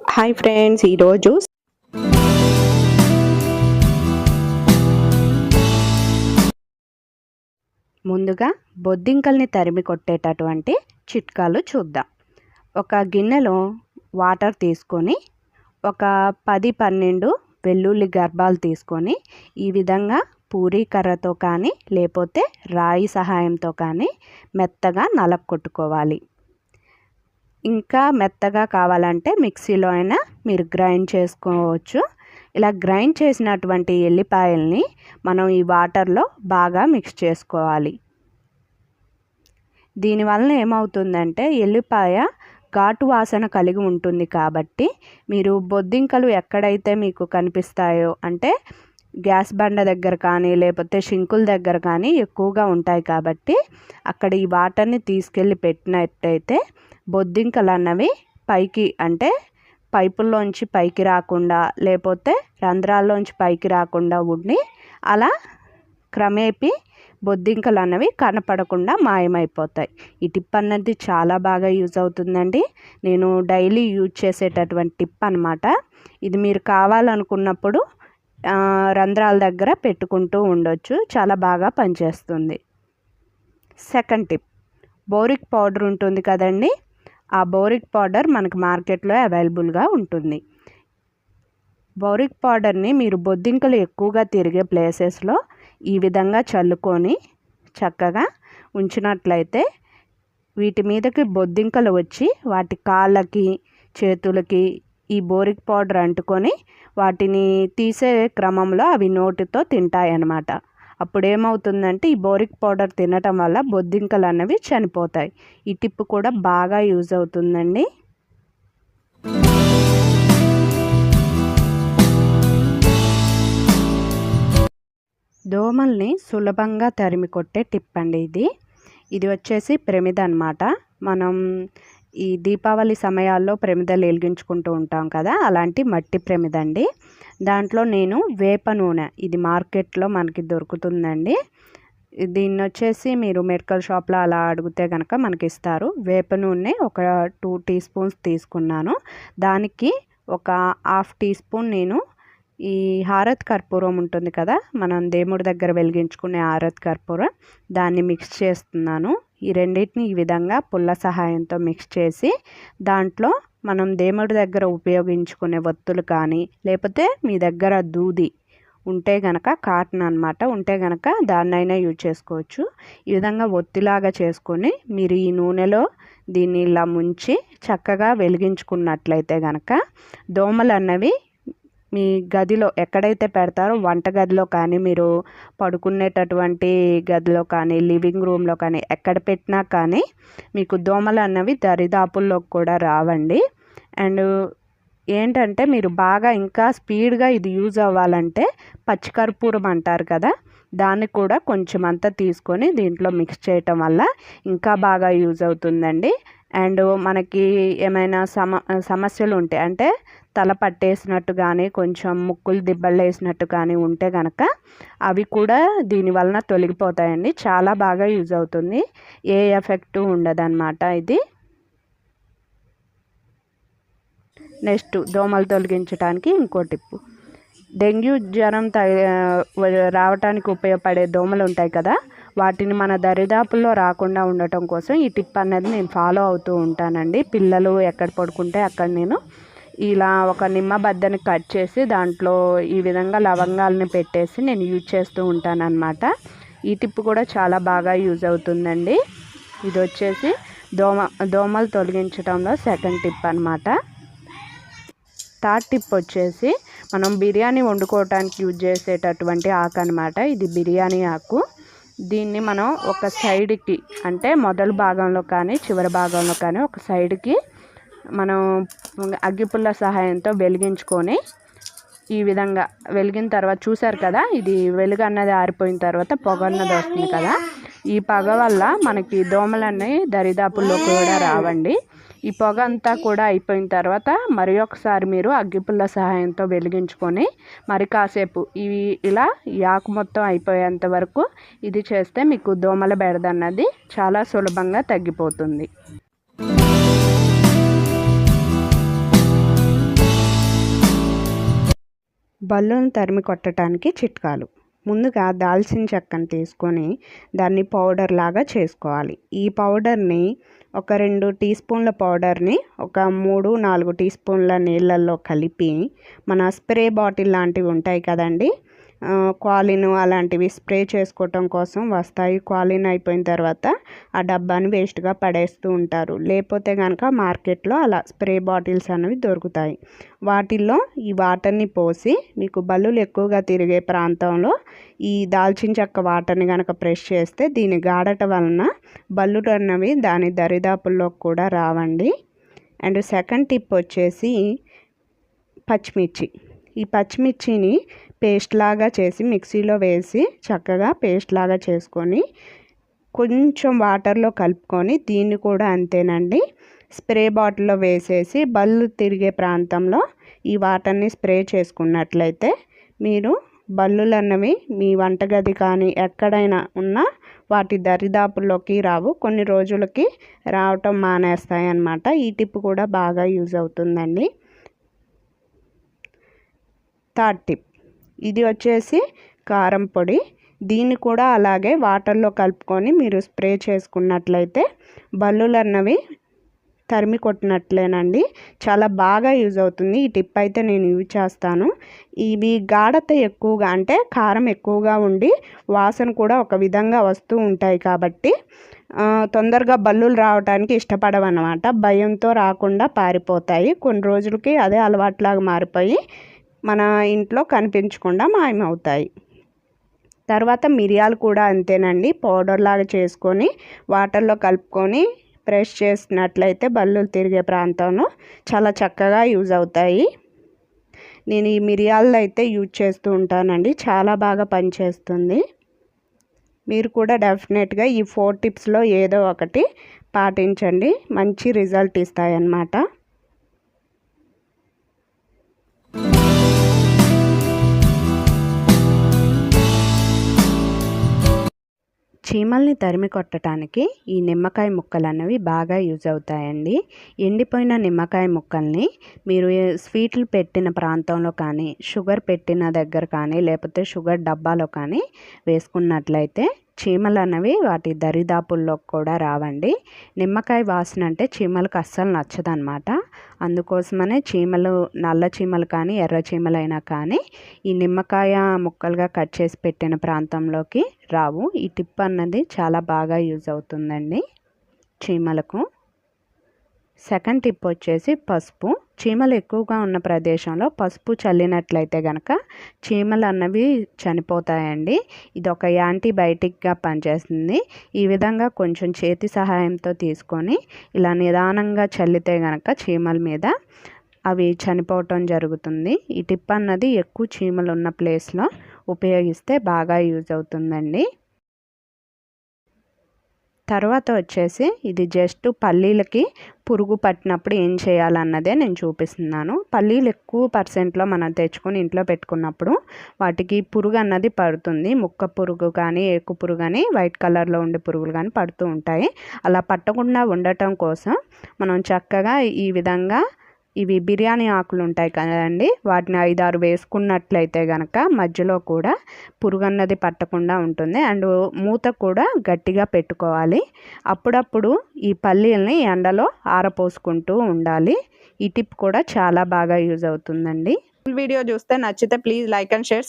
Hi friends ఈరోజు ముందుగా బొద్దింకల్ని తరిమి కొట్టేటటువంటి చిట్కాలు చూద్దాం. ఒక గిన్నెలో వాటర్ తీసుకొని ఒక పది పన్నెండు వెల్లుల్లి గర్భాలు తీసుకొని ఈ విధంగా పూరీ కర్రతో కానీ లేకపోతే రాయి సహాయంతో కానీ మెత్తగా నలగొట్టుకోవాలి ఇంకా మెత్తగా కావాలంటే మిక్సీలో అయినా మీరు గ్రైండ్ చేసుకోవచ్చు. ఇలా గ్రైండ్ చేసినటువంటి ఎల్లిపాయల్ని మనం ఈ వాటర్లో బాగా మిక్స్ చేసుకోవాలి. దీనివలన ఏమవుతుందంటే ఎల్లిపాయ ఘాటు వాసన కలిగి ఉంటుంది కాబట్టి మీరు బొద్దింకలు ఎక్కడైతే మీకు కనిపిస్తాయో అంటే గ్యాస్ బండ దగ్గర కానీ లేకపోతే షింకుల దగ్గర కానీ ఎక్కువగా ఉంటాయి కాబట్టి అక్కడ ఈ వాటర్ని తీసుకెళ్ళి పెట్టినట్టయితే బొద్దింకలు అన్నవి పైకి అంటే పైపుల్లోంచి పైకి రాకుండా లేకపోతే రంధ్రాల్లోంచి పైకి రాకుండా ఉండి అలా క్రమేపీ బొద్దింకలు అన్నవి కనపడకుండా మాయమైపోతాయి. ఈ టిప్ అన్నది చాలా బాగా యూజ్ అవుతుందండి. నేను డైలీ యూజ్ చేసేటటువంటి టిప్ అనమాట ఇది మీరు కావాలనుకున్నప్పుడు రంధ్రాల దగ్గర పెట్టుకుంటూ ఉండొచ్చు. చాలా బాగా పనిచేస్తుంది. Second tip. బోరిక్ పౌడర్ ఉంటుంది కదండి ఆ బోరిక్ పౌడర్ మనకు మార్కెట్లో అవైలబుల్గా ఉంటుంది. బోరిక్ పౌడర్ని మీరు బొద్దింకలు ఎక్కువగా తిరిగే ప్లేసెస్లో ఈ విధంగా చల్లుకొని చక్కగా ఉంచినట్లయితే వీటి మీదకి బొద్దింకలు వచ్చి వాటి కాళ్ళకి చేతులకి ఈ బోరిక్ పౌడర్ అంటుకొని వాటిని తీసే క్రమంలో అవి నోటితో తింటాయి అన్నమాట అప్పుడు ఏమవుతుందంటే ఈ బోరిక్ పౌడర్ తినటం వల్ల బొద్దింకలు అన్నవి చనిపోతాయి. ఈ టిప్ కూడా బాగా యూజ్ అవుతుందండి. దోమల్ని సులభంగా తరిమి కొట్టే టిప్ అండి ఇది. ఇది వచ్చేసి ప్రమిద అనమాట మనం ఈ దీపావళి సమయాల్లో ప్రమిదలు వెలిగించుకుంటూ ఉంటాం కదా అలాంటి మట్టి ప్రమిద అండి దాంట్లో నేను వేప నూనె ఇది మార్కెట్లో మనకి దొరుకుతుందండి. దీన్ని వచ్చేసి మీరు మెడికల్ షాప్లో అలా అడిగితే కనుక మనకి ఇస్తారు వేప నూనె ఒక టూ టీ స్పూన్స్ తీసుకున్నాను. దానికి ఒక హాఫ్ టీ స్పూన్ నేను ఈ హారత్ కర్పూరం ఉంటుంది కదా మనం దేవుడి దగ్గర వెలిగించుకునే హారత్ కర్పూరం దాన్ని మిక్స్ చేస్తున్నాను. ఈ రెండింటిని ఈ విధంగా పుల్ల సహాయంతో మిక్స్ చేసి దాంట్లో మనం దేవుడి దగ్గర ఉపయోగించుకునే ఒత్తులు కానీ లేకపోతే మీ దగ్గర దూది ఉంటే గనక కాటన్ అనమాట ఉంటే గనక దాన్నైనా యూజ్ చేసుకోవచ్చు. ఈ విధంగా ఒత్తిలాగా చేసుకొని మీరు ఈ నూనెలో దీన్ని ఇలా ముంచి చక్కగా వెలిగించుకున్నట్లయితే గనక దోమలు అన్నవి మీ గదిలో ఎక్కడైతే పెడతారో వంట గదిలో కానీ మీరు పడుకునేటటువంటి గదిలో కానీ లివింగ్ రూమ్లో కానీ ఎక్కడ పెట్టినా కానీ మీకు దోమలు అన్నవి దరిదాపుల్లోకి కూడా రావండి. అండ్ ఏంటంటే మీరు బాగా ఇంకా స్పీడ్గా ఇది యూజ్ అవ్వాలంటే పచ్చికర్పూరం అంటారు కదా దాన్ని కూడా కొంచెం అంతా తీసుకొని దీంట్లో మిక్స్ చేయటం వల్ల ఇంకా బాగా యూజ్ అవుతుందండి. అండ్ మనకి ఏమైనా సమ సమస్యలు ఉంటాయి అంటే తల పట్టేసినట్టు కానీ కొంచెం ముక్కులు దిబ్బలు వేసినట్టు కానీ ఉంటే కనుక అవి కూడా దీని వలన తొలగిపోతాయండి. చాలా బాగా యూజ్ అవుతుంది. ఏ ఎఫెక్టు ఉండదన్నమాట ఇది. నెక్స్ట్ దోమలు తొలగించడానికి ఇంకో టిప్పు. డెంగ్యూ జ్వరం రావటానికి ఉపయోగపడే దోమలు ఉంటాయి కదా వాటిని మన దరిదాపుల్లో రాకుండా ఉండటం కోసం ఈ టిప్ అనేది నేను ఫాలో అవుతూ ఉంటానండి. పిల్లలు ఎక్కడ పడుకుంటే అక్కడ నేను ఇలా ఒక నిమ్మ బద్దని కట్ చేసి దాంట్లో ఈ విధంగా లవంగాలని పెట్టేసి నేను యూజ్ చేస్తూ ఉంటానన్నమాట. ఈ టిప్ కూడా చాలా బాగా యూజ్ అవుతుందండి. ఇది వచ్చేసి దోమ దోమలు తొలగించడంలో సెకండ్ టిప్ అనమాట థర్డ్ టిప్ వచ్చేసి మనం బిర్యానీ వండుకోవటానికి యూజ్ చేసేటటువంటి ఆకు అనమాట ఇది బిర్యానీ ఆకు. దీన్ని మనం ఒక సైడ్కి అంటే మొదలు భాగంలో కానీ చివరి భాగంలో కానీ ఒక సైడ్కి మనం అగ్గిపుల్ల సహాయంతో వెలిగించుకొని ఈ విధంగా వెలిగిన తర్వాత చూసారు కదా ఇది వెలుగు అన్నది ఆరిపోయిన తర్వాత పొగ అన్నది వస్తుంది కదా. ఈ పొగ వల్ల మనకి దోమలన్నీ దరిదాపుల్లో కూడా రావండి. ఈ పొగ అంతా కూడా అయిపోయిన తర్వాత మరి ఒకసారి మీరు అగ్గిపుల్ల సహాయంతో వెలిగించుకొని మరి కాసేపు ఇవి ఇలా యాకు మొత్తం అయిపోయేంత వరకు ఇది చేస్తే మీకు దోమల బెడదన్నది చాలా సులభంగా తగ్గిపోతుంది. బల్లును తరిమి కొట్టడానికి చిట్కాలు. ముందుగా దాల్చిన చెక్కను తీసుకొని దాన్ని పౌడర్ లాగా చేసుకోవాలి. ఈ పౌడర్ని ఒక రెండు టీ స్పూన్ల పౌడర్ని ఒక మూడు నాలుగు టీ స్పూన్ల నీళ్ళల్లో కలిపి మన స్ప్రే బాటిల్ లాంటివి ఉంటాయి కదండి క్వాలిన్ అలాంటివి స్ప్రే చేసుకోవటం కోసం వస్తాయి. క్వాలిన్ అయిపోయిన తర్వాత ఆ డబ్బాని వేస్ట్గా పడేస్తూ ఉంటారు. లేకపోతే కనుక మార్కెట్లో అలా స్ప్రే బాటిల్స్ అనేవి దొరుకుతాయి. వాటిల్లో ఈ వాటర్ని పోసి మీకు బల్లులు ఎక్కువగా తిరిగే ప్రాంతంలో ఈ దాల్చిన చెక్క వాటర్ని కనుక ప్రెష్ చేస్తే దీని గాడట వలన బల్లులు అన్నవి దాని దరిదాపుల్లోకి కూడా రావండి. అండ్ సెకండ్ టిప్ వచ్చేసి పచ్చిమిర్చి. ఈ పచ్చిమిర్చిని పేస్ట్ లాగా చేసి మిక్సీలో వేసి చక్కగా పేస్ట్ లాగా చేసుకొని కొంచెం వాటర్లో కలుపుకొని దీన్ని కూడా అంతేనండి. స్ప్రే బాటిల్లో వేసేసి బళ్ళు తిరిగే ప్రాంతంలో ఈ వాటర్ని స్ప్రే చేసుకున్నట్లయితే మీరు బల్లులు అన్నవి మీ వంటగది కానీ ఎక్కడైనా ఉన్నా వాటి దరిదాపుల్లోకి రావు. కొన్ని రోజులకి రావటం మానేస్తాయి అన్నమాట ఈ టిప్ కూడా బాగా యూజ్ అవుతుందండి. Third tip. ఇది వచ్చేసి కారం పొడి. దీన్ని కూడా అలాగే వాటర్లో కలుపుకొని మీరు స్ప్రే చేసుకున్నట్లయితే బల్లులు అన్నవి తరిమి కొట్టినట్లేనండి. చాలా బాగా యూజ్ అవుతుంది. ఈ టిప్ అయితే నేను యూజ్ చేస్తాను. ఇవి గాఢత ఎక్కువగా అంటే కారం ఎక్కువగా ఉండి వాసన కూడా ఒక విధంగా వస్తూ ఉంటాయి కాబట్టి తొందరగా బల్లులు రావడానికి ఇష్టపడవన్నమాట. భయంతో రాకుండా పారిపోతాయి. కొన్ని రోజులకి అదే అలవాట్లాగా మారిపోయి మన ఇంట్లో కనిపించకుండా మాయమవుతాయి. తర్వాత మిరియాలు కూడా అంతేనండి. పౌడర్ లాగా చేసుకొని వాటర్లో కలుపుకొని ప్రెస్ చేసినట్లయితే బల్లులు తిరిగే ప్రాంతంలో చాలా చక్కగా యూజ్ అవుతాయి. నేను ఈ మిరియాలు అయితే యూజ్ చేస్తూ ఉంటానండి. చాలా బాగా పనిచేస్తుంది. మీరు కూడా డెఫినెట్గా ఈ ఫోర్ టిప్స్లో ఏదో ఒకటి పాటించండి. మంచి రిజల్ట్ ఇస్తాయన్నమాట. చీమల్ని తరిమి కొట్టడానికి ఈ నిమ్మకాయ ముక్కలు అనేవి బాగా యూజ్ అవుతాయండి. ఎండిపోయిన నిమ్మకాయ ముక్కల్ని మీరు స్వీట్లు పెట్టిన ప్రాంతంలో కానీ షుగర్ పెట్టిన దగ్గర కానీ లేకపోతే షుగర్ డబ్బాలో కానీ వేసుకున్నట్లయితే చీమలు అనేవి వాటి దరిదాపుల్లో కూడా రావండి. నిమ్మకాయ వాసన అంటే చీమలకు అస్సలు నచ్చదనమాట అందుకోసమనే చీమలు నల్ల చీమలు కానీ ఎర్ర చీమలైనా కానీ ఈ నిమ్మకాయ ముక్కలుగా కట్ చేసి పెట్టిన ప్రాంతంలోకి రావు. ఈ టిప్ అన్నది చాలా బాగా యూజ్ అవుతుందండి చీమలకు. సెకండ్ టిప్ వచ్చేసి పసుపు. చీమలు ఎక్కువగా ఉన్న ప్రదేశంలో పసుపు చల్లినట్లయితే కనుక చీమలు అన్నవి చనిపోతాయండి. ఇది ఒక యాంటీబయాటిక్గా పనిచేస్తుంది. ఈ విధంగా కొంచెం చేతి సహాయంతో తీసుకొని ఇలా నిదానంగా చల్లితే కనుక చీమల మీద అవి చనిపోవటం జరుగుతుంది. ఈ టిప్ అన్నది ఎక్కువ చీమలు ఉన్న ప్లేస్లో ఉపయోగిస్తే బాగా యూజ్ అవుతుందండి. తర్వాత వచ్చేసి ఇది జస్ట్ పల్లీలకి పురుగు పట్టినప్పుడు ఏం చేయాలన్నదే నేను చూపిస్తున్నాను. పల్లీలు ఎక్కువ పర్సెంట్లో మనం తెచ్చుకొని ఇంట్లో పెట్టుకున్నప్పుడు వాటికి పురుగు అన్నది పడుతుంది. ముక్క పురుగు కానీ ఏకు పురుగు కానీ వైట్ కలర్లో ఉండే పురుగులు కానీ పడుతూ ఉంటాయి. అలా పట్టకుండా ఉండటం కోసం మనం చక్కగా ఈ విధంగా ఇవి బిర్యానీ ఆకులు ఉంటాయి కదండి. వాటిని ఐదారు వేసుకున్నట్లయితే కనుక మధ్యలో కూడా పురుగన్నది పట్టకుండా ఉంటుంది. అండ్ మూత కూడా గట్టిగా పెట్టుకోవాలి. అప్పుడప్పుడు ఈ పల్లీలని ఎండలో ఆరపోసుకుంటూ ఉండాలి. ఈ టిప్ కూడా చాలా బాగా యూజ్ అవుతుందండి. వీడియో చూస్తే నచ్చితే ప్లీజ్ లైక్ అండ్ షేర్